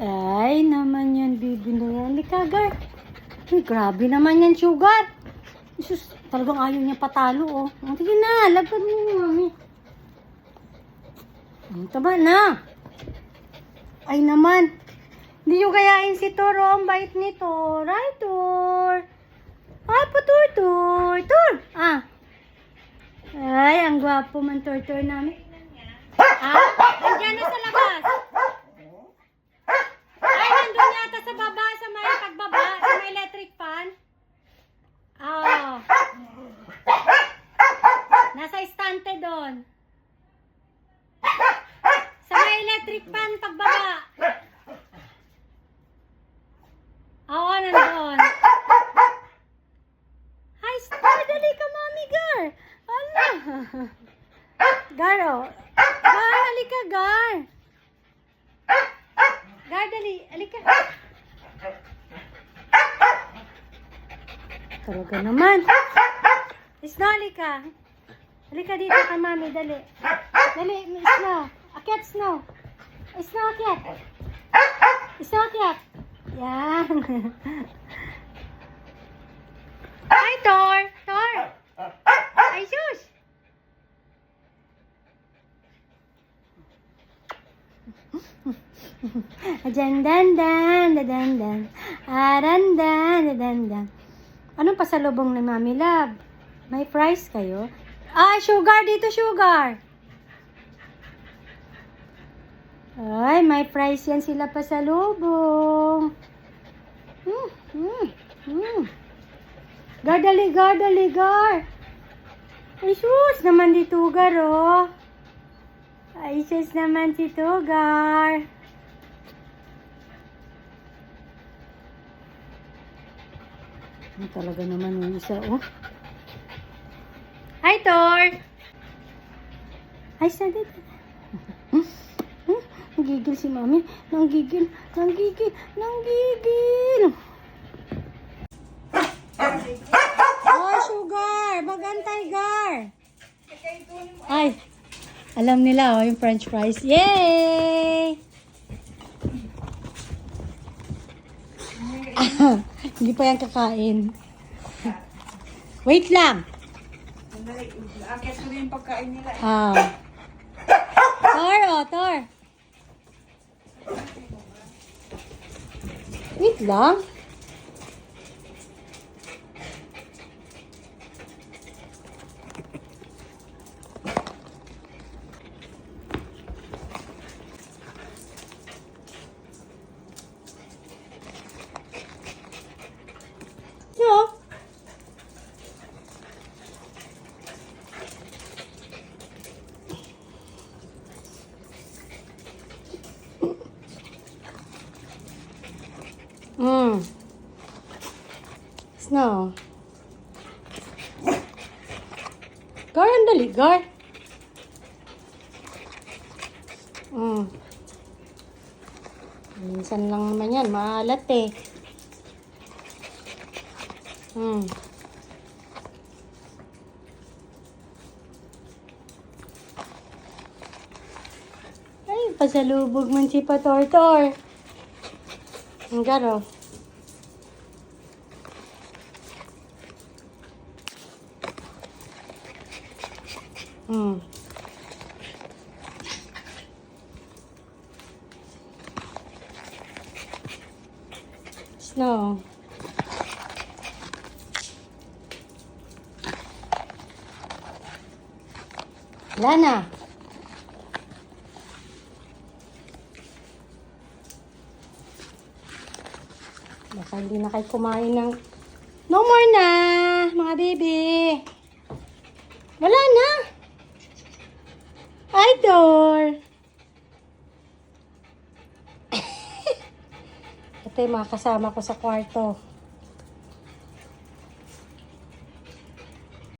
Ay, naman yan, bibi na yan. Lika, Gar. Ay, grabe naman yan, sugar. Isus, talagang ayaw niya patalo, oh. Sige na, lagpad mo ni mami. Ang taba na. Ay naman. Hindi yung kayain si Toro. Ang bait nito. Right, Tor? Ay, patur, Tor. Tor! Ah. Ay, ang gwapo man, Tor, Tor namin. Ah, nandiyan na sa labas. Sa baba, sa may pagbaba, sa may electric fan. Ah. Nasa estante doon. Sa may electric fan pagbaba. Oo, nandun. Hi, Star! Dali ka, Mami Gar! Ala! Gar, oh. Gar, halika, Gar! Gar, dali. Halika. Talaga naman. Isna, halika. Halika dito ka, Mami. Dali. Dali, Isna. Akyat, Snow. Isna, akyat. Isna, akyat. Yan. Hi, Tor. Tor. Ay, sus. Ajan dan dan dan dan dan. Aran dan dan dan. Anong pasalubong ni Mami Love? May price kayo? Ah, sugar dito, sugar. Ay, may price yan sila pasalubong. Hmm, hmm, hmm. Gar, dali, gar, dali, gar. Ay, sus naman dito, gar, oh. Ay, sus naman si Tugar. Ano talaga naman yung isa, oh. Hi, Tor! Hi, Sadit. Nanggigil si Mami. Nanggigil, nanggigil, nanggigil. Oh, sugar! Bagantay, gar! Ay, alam nila, oh, yung french fries. Yay! Hindi pa yan kakain. Wait lang. Sandali, akit ko rin yung pagkain nila. Ah. Tor, oh, Tor. Wait lang. Yo. Mm. Snow. Gar, ang dali, Gar. Mm. Minsan lang naman yan, maalat eh. Mm. Ay, pasalubog man si Patortor. Ang garo. Hmm. Snow. Wala na. Baka hindi na kayo kumain ng... No more na, mga baby. Wala na. Idol. Ito yung mga kasama ko sa kwarto.